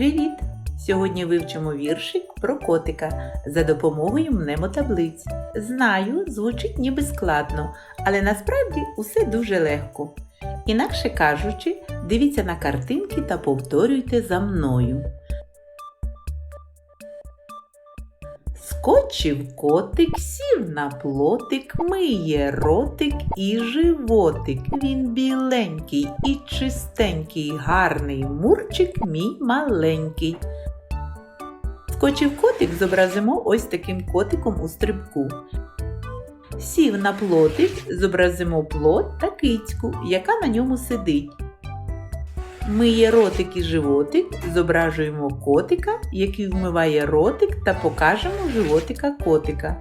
Привіт! Сьогодні вивчимо віршик про котика за допомогою мнемотаблиць. Знаю, звучить ніби складно, але насправді усе дуже легко. Інакше кажучи, дивіться на картинки та повторюйте за мною. Скочив котик, сів на плотик, миє ротик і животик. Він біленький і чистенький, гарний мурчик мій маленький. Скочив котик, зобразимо ось таким котиком у стрибку. Сів на плотик, зобразимо плот та кицьку, яка на ньому сидить. Миє ротик і животик, зображуємо котика, який вмиває ротик та покажемо животика котика.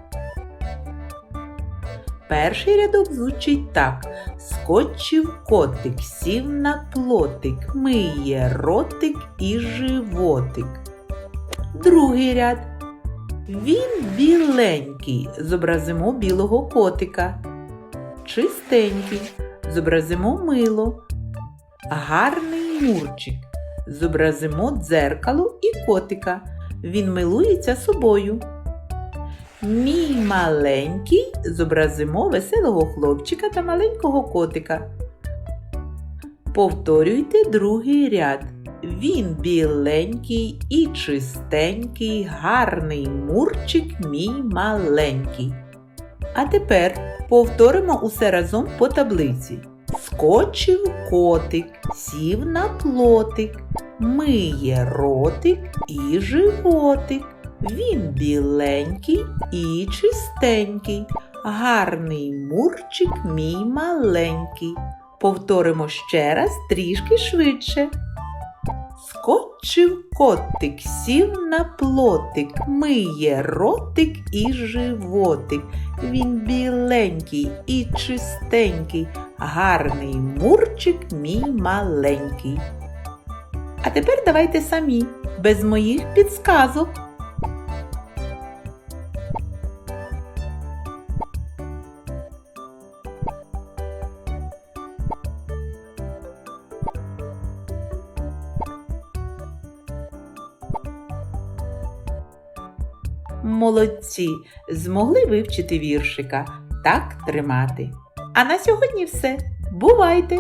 Перший рядок звучить так: Скочив котик, сів на плотик, миє ротик і животик. Другий ряд. Він біленький, зобразимо білого котика. Чистенький, зобразимо мило. Гарний мурчик. Зобразимо дзеркало і котика. Він милується собою. Мій маленький зобразимо веселого хлопчика та маленького котика. Повторюйте другий ряд. Він біленький і чистенький, гарний мурчик мій маленький. А тепер повторимо усе разом по таблиці. Скочив котик, сів на плотик, миє ротик і животик. Він біленький і чистенький, гарний мурчик мій маленький. Повторимо ще раз трішки швидше. Скочив котик, сів на плотик, миє ротик і животик. Він біленький і чистенький, гарний мурчик мій маленький. А тепер давайте самі, без моїх підсказок. Молодці, змогли вивчити віршика. Так тримати. А на сьогодні все. Бувайте!